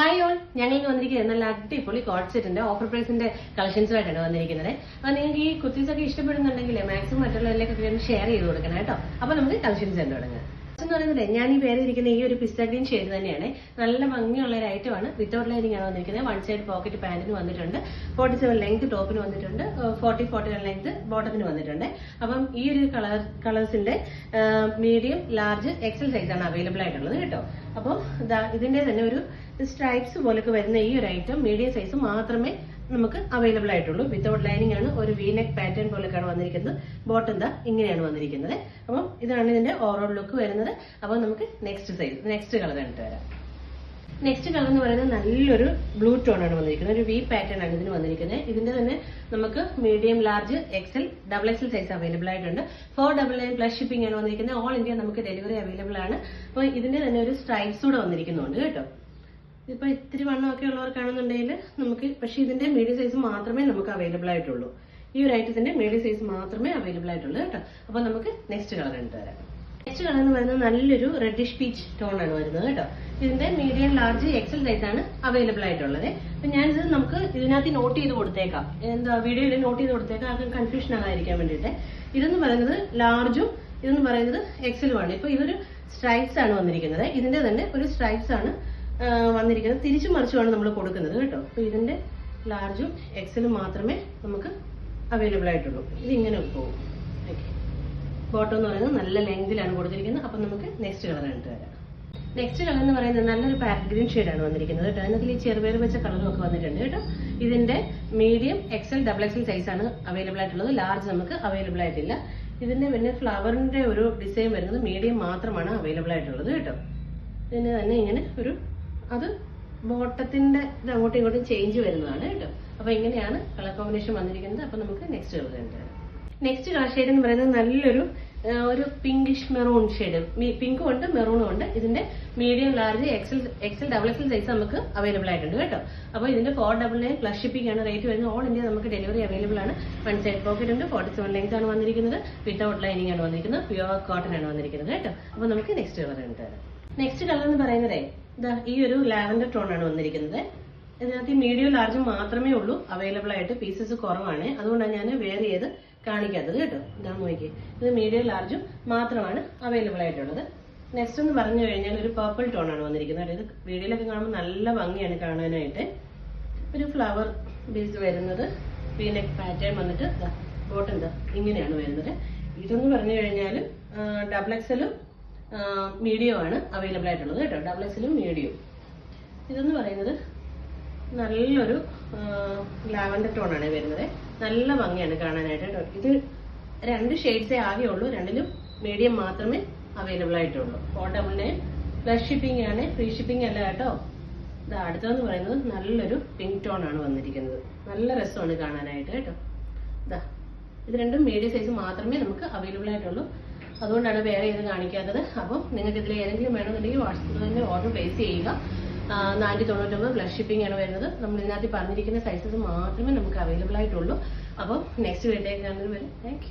Hi all ഞങ്ങൾ ഇന്ന് വന്നിരിക്കുന്നത് നല്ല അടിപൊളി കോഡ് സെറ്റിന്റെ ഓഫർ പ്രൈസിന്റെ കളക്ഷൻസുമായിട്ടാണ് വന്നിരിക്കുന്നത്. അപ്പൊ നിങ്ങൾക്ക് ഈ കുർത്തീസ് ഒക്കെ ഇഷ്ടപ്പെടുന്നുണ്ടെങ്കിൽ മാക്സിമം മറ്റുള്ളവരിലേക്ക് ഷെയർ ചെയ്ത് കൊടുക്കണം കേട്ടോ. അപ്പൊ നമുക്ക് കളക്ഷൻസ് കണ്ടു തുടങ്ങാം. എന്ന് പറയുന്നത് ഞാൻ ഈ പേര് ഇരിക്കുന്ന ഈ ഒരു പിസ്ത ഗ്രീൻ ഷെയ്ഡ് തന്നെയാണ്. നല്ല ഭംഗിയുള്ള ഒരു ഐറ്റം ആണ്. വിത്തൗട്ട് ലൈനിങ് ആണ് വന്നിരിക്കുന്നത്. വൺ സൈഡ് പോക്കറ്റ് പാന്റിന് വന്നിട്ടുണ്ട്. ഫോർട്ടി സെവൻ ലെങ്ത് ടോപ്പിന് വന്നിട്ടുണ്ട്. ഫോർട്ടി ഫോർട്ടി വൺ ലെങ്ത് ബോട്ടത്തിന് വന്നിട്ടുണ്ട്. അപ്പം ഈ ഒരു കളർ കളേഴ്സിന്റെ മീഡിയം ലാർജ് എക്സൽ സൈസ് ആണ് അവൈലബിൾ ആയിട്ടുള്ളത് കേട്ടോ. അപ്പോൾ ഇതിന്റെ തന്നെ ഒരു സ്ട്രൈപ്സ് പോലൊക്കെ വരുന്ന ഈ ഒരു ഐറ്റം മീഡിയം സൈസ് മാത്രമേ നമുക്ക് അവൈലബിൾ ആയിട്ടുള്ളൂ. വിത്തൗട്ട് ലൈനിങ് ആണ് ഒരു വി നെക്ക് പാറ്റേൺ പോലൊക്കെയാണ് വന്നിരിക്കുന്നത്. ബോട്ടം ദ ഇങ്ങനെയാണ് വന്നിരിക്കുന്നത്. അപ്പം ഇതാണ് ഇതിന്റെ ഓവറോൾ ലുക്ക് വരുന്നത്. അപ്പോൾ നമുക്ക് നെക്സ്റ്റ് സൈസ് നെക്സ്റ്റ് കളർ കണ്ടിട്ട് വരാം. നെക്സ്റ്റ് കളർ എന്ന് പറയുന്നത് നല്ലൊരു ബ്ലൂ ടോൺ ആണ് വന്നിരിക്കുന്നത്. ഒരു വി പാറ്റേൺ ആണ് ഇതിന് വന്നിരിക്കുന്നത്. ഇതിന്റെ തന്നെ നമുക്ക് medium large XL double XL size available ആയിട്ടുണ്ട്. Four double nine plus shipping ആണ് വന്നിരിക്കുന്നത്. ഓൾ ഇന്ത്യ നമുക്ക് ഡെലിവറി അവൈലബിൾ ആണ്. അപ്പോൾ ഇതിന്റെ തന്നെ ഒരു സ്ട്രൈപ്സ് കൂടെ വന്നിരിക്കുന്നുണ്ട് കേട്ടോ. ഇതിപ്പോ ഇത്തിരി വണ്ണമൊക്കെ ഉള്ളവർക്കാണെന്നുണ്ടെങ്കിൽ നമുക്ക് പക്ഷെ ഇതിന്റെ മീഡിയം സൈസ് മാത്രമേ നമുക്ക് അവൈലബിൾ ആയിട്ടുള്ളൂ. ഈ ഒരു ഐറ്റത്തിന്റെ മീഡിയം സൈസ് മാത്രമേ അവൈലബിൾ ആയിട്ടുള്ളൂ കേട്ടോ. അപ്പൊ നമുക്ക് നെക്സ്റ്റ് കളർ എടുത്ത് വരാം. നെക്സ്റ്റ് കളർ എന്ന് പറയുന്നത് നല്ലൊരു റെഡിഷ് പീച്ച് ടോൺ ആണ് വരുന്നത് കേട്ടോ. ഇതിന്റെ മീഡിയം ലാർജ് എക്സൽ സൈസ് ആണ് അവൈലബിൾ ആയിട്ടുള്ളത്. അപ്പൊ ഞാനിത് നമുക്ക് ഇതിനകത്ത് നോട്ട് ചെയ്ത് കൊടുത്തേക്കാം. എന്താ വീഡിയോയിൽ നോട്ട് ചെയ്ത് കൊടുത്തേക്കാം. ആർക്കും കൺഫ്യൂഷൻ ആകാതിരിക്കാൻ വേണ്ടിയിട്ട്. ഇതെന്ന് പറയുന്നത് ലാർജും ഇതെന്ന് പറയുന്നത് എക്സലുമാണ് ഇപ്പൊ ഇതൊരു സ്ട്രൈപ്സ് ആണ് വന്നിരിക്കുന്നത്. ഇതിന്റെ തന്നെ ഒരു സ്ട്രൈപ്സ് ആണ് വന്നിരിക്കുന്നത് തിരിച്ചു മറിച്ചുമാണ് നമ്മൾ കൊടുക്കുന്നത് കേട്ടോ. അപ്പൊ ഇതിന്റെ ലാർജും എക്സലും മാത്രമേ നമുക്ക് അവൈലബിൾ ആയിട്ടുള്ളൂ. ഇത് ഇങ്ങനെ പോകും. ഓക്കെ ബോട്ടം എന്ന് പറയുന്നത് നല്ല ലെങ്തിലാണ് കൊടുത്തിരിക്കുന്നത്. അപ്പൊ നമുക്ക് നെക്സ്റ്റ് കളർ കണ്ടിട്ട് വരാം. നെക്സ്റ്റ് കളർ എന്ന് പറയുന്നത് നല്ലൊരു പാരറ്റ് ഗ്രീൻ ഷെയ്ഡാണ് വന്നിരിക്കുന്നത് കേട്ടോ. അതിനകത്ത് ഈ ചെറുപേർ വെച്ച കളറും ഒക്കെ വന്നിട്ടുണ്ട് കേട്ടോ. ഇതിന്റെ medium XL double XL size ആണ് അവൈലബിൾ ആയിട്ടുള്ളത്. ലാർജ് നമുക്ക് അവൈലബിൾ ആയിട്ടില്ല. ഇതിന്റെ പിന്നെ ഫ്ലവറിന്റെ ഒരു ഡിസൈൻ വരുന്നത് മീഡിയം മാത്രമാണ് അവൈലബിൾ ആയിട്ടുള്ളത് കേട്ടോ. ഇതിന് തന്നെ ഇങ്ങനെ ഒരു അത് ബോട്ടത്തിന്റെ ഇത് അങ്ങോട്ടും ഇങ്ങോട്ടും ചേഞ്ച് വരുന്നതാണ് കേട്ടോ. അപ്പൊ ഇങ്ങനെയാണ് കളർ കോമ്പിനേഷൻ വന്നിരിക്കുന്നത്. അപ്പൊ നമുക്ക് next colour next colour shade എന്ന് പറയുന്നത് നല്ലൊരു ഒരു പിങ്കിഷ് മെറൂൺ ഷെയ്ഡ് പിങ്കും ഉണ്ട് മെറൂണും ഉണ്ട് ഇതിന്റെ medium large XL XL double XL size നമുക്ക് അവൈലബിൾ ആയിട്ടുണ്ട് കേട്ടോ. അപ്പോൾ ഇതിന്റെ four double nine plus shipping ആണ്. റേറ്റ് വരുന്നത് ഓൾ ഇന്ത്യ നമുക്ക് ഡെലിവറി അവൈലബിൾ ആണ്. വൺ സൈഡ് പോക്കറ്റ് ഉണ്ട് ഫോർട്ടി സെവൻ ലെങ്ത് ആണ് വന്നിരിക്കുന്നത്. വിത്തൗട്ട് ലൈനിങ് ആണ് വന്നിരിക്കുന്നത്. പ്യുവർ കോട്ടൺ ആണ് വന്നിരിക്കുന്നത് കേട്ടോ. അപ്പോൾ നമുക്ക് നെക്സ്റ്റ് കളർ ഉണ്ട് നെക്സ്റ്റ് കളർ എന്ന് പറയുന്നതേ ഈ ഒരു ലാവൻഡർ ടോൺ ആണ് വന്നിരിക്കുന്നത്. ഇതിനകത്ത് മീഡിയം ലാർജ് മാത്രമേ ഉള്ളൂ. അവൈലബിൾ ആയിട്ട് പീസസ് കുറവാണ്. അതുകൊണ്ടാണ് ഞാൻ വേറെ ചെയ്ത് കാണിക്കാത്തത് കേട്ടോ. ഇതാ നോക്കി ഇത് മീഡിയം ലാർജും മാത്രമാണ് അവൈലബിൾ ആയിട്ടുള്ളത്. നെക്സ്റ്റ് എന്ന് പറഞ്ഞു കഴിഞ്ഞാൽ ഒരു പേർപ്പിൾ ടോൺ ആണ് വന്നിരിക്കുന്നത് അതായത് വീഡിയോയിലൊക്കെ കാണുമ്പോൾ നല്ല ഭംഗിയാണ് കാണാനായിട്ട്. ഒരു ഫ്ലവർ ബേസ് വരുന്നത്. പിന്നെ പാറ്റേൺ വന്നിട്ട് ബോട്ടം ഇങ്ങനെയാണ് വരുന്നത്. ഇതെന്ന് പറഞ്ഞു കഴിഞ്ഞാൽ ഡബിൾ എക്സലും മീഡിയം ആണ് അവൈലബിൾ ആയിട്ടുള്ളത് കേട്ടോ. ഡബിൾ എക്സലും മീഡിയം ഇതെന്ന് പറയുന്നത് നല്ലൊരു ലാവൻഡർ ടോൺ ആണ് വരുന്നത്. നല്ല ഭംഗിയാണ് കാണാനായിട്ട് കേട്ടോ. ഇത് രണ്ട് ഷെയ്ഡ്സേ ആകെ ഉള്ളൂ. രണ്ടിലും മീഡിയം മാത്രമേ അവൈലബിൾ ആയിട്ടുള്ളൂ. നയൻ പ്ലസ് ഷിപ്പിംഗ് ആണ്. ഫ്രീ ഷിപ്പിംഗ് അല്ല കേട്ടോ. ഇത് അടുത്തതെന്ന് പറയുന്നത് നല്ലൊരു പിങ്ക് ടോൺ ആണ് വന്നിരിക്കുന്നത്. നല്ല രസമാണ് കാണാനായിട്ട് കേട്ടോ. ഇതാ ഇത് രണ്ടും മീഡിയം സൈസ് മാത്രമേ നമുക്ക് അവൈലബിൾ ആയിട്ടുള്ളൂ. അതുകൊണ്ടാണ് വേറെ ഇത് കാണിക്കാത്തത്. അപ്പം നിങ്ങൾക്ക് ഇതിൽ ഏതെങ്കിലും വേണമെന്നുണ്ടെങ്കിൽ വാട്സപ്പിൽ തന്നെ ഓർഡർ പ്ലേസ് ചെയ്യുക. നാനൂറ്റി തൊണ്ണൂറ്റൊമ്പത് പ്ലസ് ഷിപ്പിംഗ് ആണ് വരുന്നത്. നമ്മൾ ഇതിനകത്ത് പറഞ്ഞിരിക്കുന്ന സൈസസ് മാത്രമേ നമുക്ക് അവൈലബിൾ ആയിട്ടുള്ളൂ. അപ്പം നെക്സ്റ്റ് വീട്ടിലേക്ക് കാണുന്നത് വരെ താങ്ക്